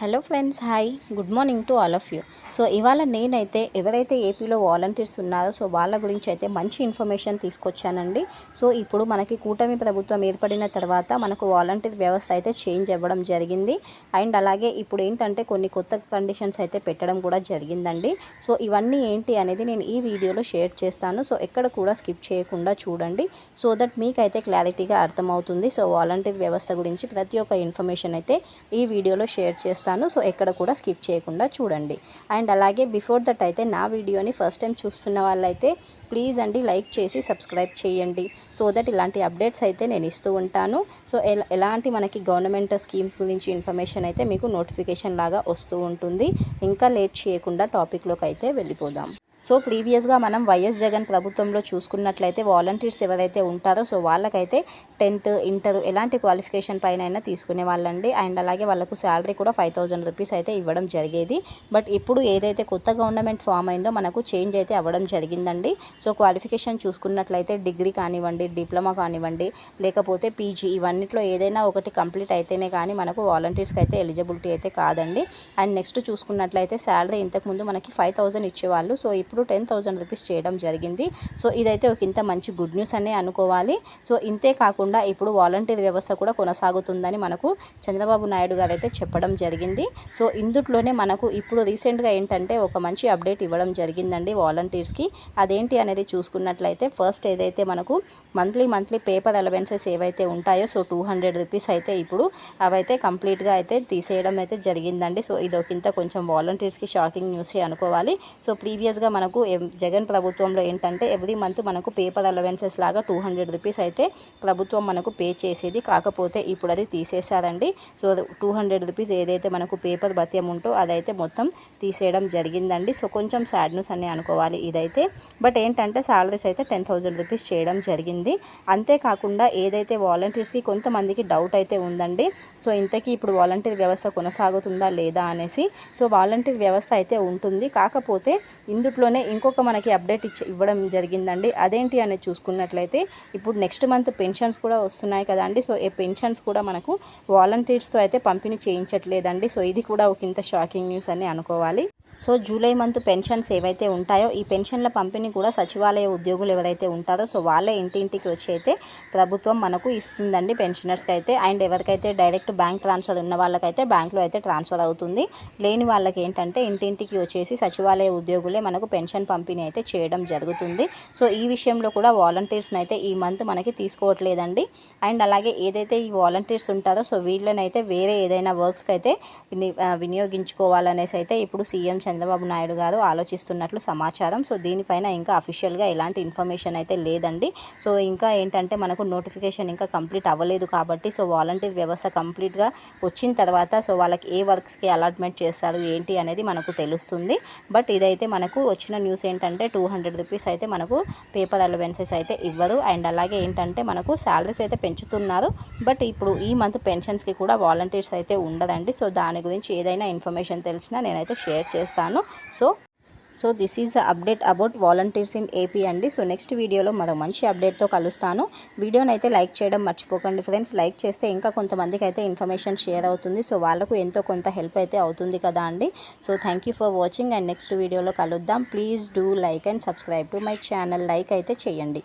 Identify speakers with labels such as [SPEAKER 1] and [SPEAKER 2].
[SPEAKER 1] Hello friends hi. Good morning to all of you. So ఇవాళ నేనైతే ఎవరైతే ఏపీలో వాలంటీర్స్ ఉన్నారో సో వాళ్ళ గురించి అయితే మంచి ఇన్ఫర్మేషన్ తీసుకొచ్చానండి. సో ఇప్పుడు మనకి కూటమి ప్రభుత్వం ఏర్పడిన తర్వాత మనకు వాలంటీర్ వ్యవస్థ అయితే చేంజ్ అవ్వడం జరిగింది. అండ్ అలాగే ఇప్పుడు ఏంటంటే కొన్ని కొత్త కండిషన్స్ అయితే పెట్టడం కూడా జరిగిందండి. సో ఇవన్నీ ఏంటి అనేది నేను ఈ వీడియోలో షేర్ చేస్తాను. సో ఎక్కడ కూడా స్కిప్ చేయకుండా చూడండి. సో దట్ మీకైతే క్లారిటీగా అర్థమవుతుంది. సో వాలంటీర్ వ్యవస్థ గురించి ప్రతి ఒక్క ఇన్ఫర్మేషన్ అయితే ఈ వీడియోలో షేర్ చేస్తాను. సో ఎక్కడ కూడా స్కిప్ చేయకుండా చూడండి. అండ్ అలాగే బిఫోర్ దట్ అయితే నా వీడియోని ఫస్ట్ టైం చూస్తున్న వాళ్ళైతే ప్లీజ్ అండి లైక్ చేసి సబ్స్క్రైబ్ చేయండి. సో దట్ ఇలాంటి అప్డేట్స్ అయితే నేను ఇస్తూ ఉంటాను. సో ఎలాంటి మనకి గవర్నమెంట్ స్కీమ్స్ గురించి ఇన్ఫర్మేషన్ అయితే మీకు నోటిఫికేషన్ లాగా వస్తూ ఉంటుంది. ఇంకా లేట్ చేయకుండా టాపిక్లోకి అయితే వెళ్ళిపోదాం. సో ప్రీవియస్గా మనం వైఎస్ జగన్ ప్రభుత్వంలో చూసుకున్నట్లయితే వాలంటీర్స్ ఎవరైతే ఉంటారో సో వాళ్ళకైతే టెన్త్ ఇంటర్ ఎలాంటి క్వాలిఫికేషన్ పైన అయినా తీసుకునే వాళ్ళండి. అండ్ అలాగే వాళ్ళకు శాలరీ కూడా ఫైవ్ థౌజండ్ రూపీస్ అయితే ఇవ్వడం జరిగేది. బట్ ఇప్పుడు ఏదైతే కొత్త గవర్నమెంట్ ఫామ్ అయిందో మనకు చేంజ్ అయితే అవ్వడం జరిగిందండి. సో క్వాలిఫికేషన్ చూసుకున్నట్లయితే డిగ్రీ కానివ్వండి డిప్లొమా కానివ్వండి లేకపోతే పీజీ ఇవన్నిట్లో ఏదైనా ఒకటి కంప్లీట్ అయితేనే కానీ మనకు వాలంటీర్స్కి అయితే ఎలిజిబిలిటీ అయితే కాదండి. అండ్ నెక్స్ట్ చూసుకున్నట్లయితే శాలరీ ఇంతకుముందు మనకి ఫైవ్ థౌజండ్ ఇచ్చేవాళ్ళు. సో ఇప్పుడు టెన్ థౌజండ్ రూపీస్ చేయడం జరిగింది. సో ఇదైతే ఒక ఇంత మంచి గుడ్ న్యూస్ అనే అనుకోవాలి. సో ఇంతే కాకుండా ఇప్పుడు వాలంటీర్ వ్యవస్థ కూడా కొనసాగుతుందని మనకు చంద్రబాబు నాయుడు గారు అయితే చెప్పడం జరిగింది. సో ఇందుట్లోనే మనకు ఇప్పుడు రీసెంట్గా ఏంటంటే ఒక మంచి అప్డేట్ ఇవ్వడం జరిగిందండి వాలంటీర్స్కి. అదేంటి అనేది చూసుకున్నట్లయితే ఫస్ట్ ఏదైతే మనకు మంత్లీ మంత్లీ పేపర్ అలవెన్సెస్ ఏవైతే ఉంటాయో సో టూ హండ్రెడ్ రూపీస్ అయితే ఇప్పుడు అవైతే కంప్లీట్గా అయితే తీసేయడం అయితే జరిగిందండి. సో ఇది ఒకంత కొంచెం వాలంటీర్స్కి షాకింగ్ న్యూసే అనుకోవాలి. సో ప్రీవియస్గా మనకు జగన్ ప్రభుత్వంలో ఏంటంటే ఎవ్రీ మంత్ మనకు పేపర్ అలవెన్సెస్ లాగా టూ హండ్రెడ్ రూపీస్ అయితే ప్రభుత్వం మనకు పే చేసేది. కాకపోతే ఇప్పుడు అది తీసేశారండి. సో టూ హండ్రెడ్ రూపీస్ ఏదైతే మనకు పేపర్ భత్యం ఉంటో అదైతే మొత్తం తీసేయడం జరిగిందండి. సో కొంచెం సాడ్ న్యూస్ అని అనుకోవాలి ఇదైతే. బట్ ఏంటంటే సాలరీస్ అయితే టెన్ థౌజండ్ రూపీస్ చేయడం జరిగింది. అంతేకాకుండా ఏదైతే వాలంటీర్స్కి కొంతమందికి డౌట్ అయితే ఉందండి. సో ఇంతకీ ఇప్పుడు వాలంటీర్ వ్యవస్థ కొనసాగుతుందా లేదా అనేసి సో వాలంటీర్ వ్యవస్థ అయితే ఉంటుంది. కాకపోతే ఇందుట్లోనే ఇంకొక మనకి అప్డేట్ ఇచ్చి ఇవ్వడం జరిగిందండి. అదేంటి అనేది చూసుకున్నట్లయితే ఇప్పుడు నెక్స్ట్ మంత్ పెన్షన్స్ కూడా వస్తున్నాయి కదండి సో ఈ పెన్షన్స్ కూడా మనకు వాలంటీర్స్తో అయితే పంపిణీ చేయించట్లేదండి. సో ఇది కూడా ఒక ఇంత షాకింగ్ న్యూస్ అని అనుకోవాలి. సో జూలై మంత్ పెన్షన్స్ ఏవైతే ఉంటాయో ఈ పెన్షన్ల పంపిణీ కూడా సచివాలయ ఉద్యోగులు ఎవరైతే ఉంటారో సో వాళ్ళే ఇంటింటికి వచ్చి అయితే ప్రభుత్వం మనకు ఇస్తుందండి పెన్షనర్స్కి అయితే. అండ్ ఎవరికైతే డైరెక్ట్ బ్యాంక్ ట్రాన్స్ఫర్ ఉన్న వాళ్ళకైతే బ్యాంక్లో అయితే ట్రాన్స్ఫర్ అవుతుంది. లేని వాళ్ళకి ఏంటంటే ఇంటింటికి వచ్చేసి సచివాలయ ఉద్యోగులే మనకు పెన్షన్ పంపిణీ అయితే చేయడం జరుగుతుంది. సో ఈ విషయంలో కూడా వాలంటీర్స్ని అయితే ఈ మంత్ మనకి తీసుకోవట్లేదండి. అండ్ అలాగే ఏదైతే ఈ వాలంటీర్స్ ఉంటారో సో వీళ్ళనైతే వేరే ఏదైనా వర్క్స్కి అయితే విని- వినియోగించుకోవాలనేసి అయితే ఇప్పుడు సీఎం చంద్రబాబు నాయుడు గారు ఆలోచిస్తున్నట్లు సమాచారం. సో దీనిపైన ఇంకా అఫీషియల్గా ఎలాంటి ఇన్ఫర్మేషన్ అయితే లేదండి. సో ఇంకా ఏంటంటే మనకు నోటిఫికేషన్ ఇంకా కంప్లీట్ అవ్వలేదు కాబట్టి సో వాలంటీర్ వ్యవస్థ కంప్లీట్గా వచ్చిన తర్వాత సో వాళ్ళకి ఏ వర్క్స్కి అలాట్మెంట్ చేస్తారు ఏంటి అనేది మనకు తెలుస్తుంది. బట్ ఇదైతే మనకు వచ్చిన న్యూస్ ఏంటంటే టూ హండ్రెడ్ రూపీస్ అయితే మనకు పేపర్ అలవెన్సెస్ అయితే ఇవ్వరు. అండ్ అలాగే ఏంటంటే మనకు శాలరీస్ అయితే పెంచుతున్నారు. బట్ ఇప్పుడు ఈ మంత్ పెన్షన్స్కి కూడా వాలంటీర్స్ అయితే ఉండదండి. సో దాని గురించి ఏదైనా ఇన్ఫర్మేషన్ తెలిసినా నేనైతే షేర్ చేస్తాను. So so this is update about volunteers in AP అండి. సో నెక్స్ట్ వీడియోలో మరో మంచి అప్డేట్తో కలుస్తాను. వీడియోని అయితే లైక్ చేయడం మర్చిపోకండి ఫ్రెండ్స్. లైక్ చేస్తే ఇంకా కొంతమందికి అయితే ఇన్ఫర్మేషన్ షేర్ అవుతుంది. సో వాళ్ళకు ఎంతో కొంత హెల్ప్ అయితే అవుతుంది కదా అండి. So thank you for watching and next వీడియోలో కలుద్దాం. Please do like and subscribe to my channel like అయితే చేయండి.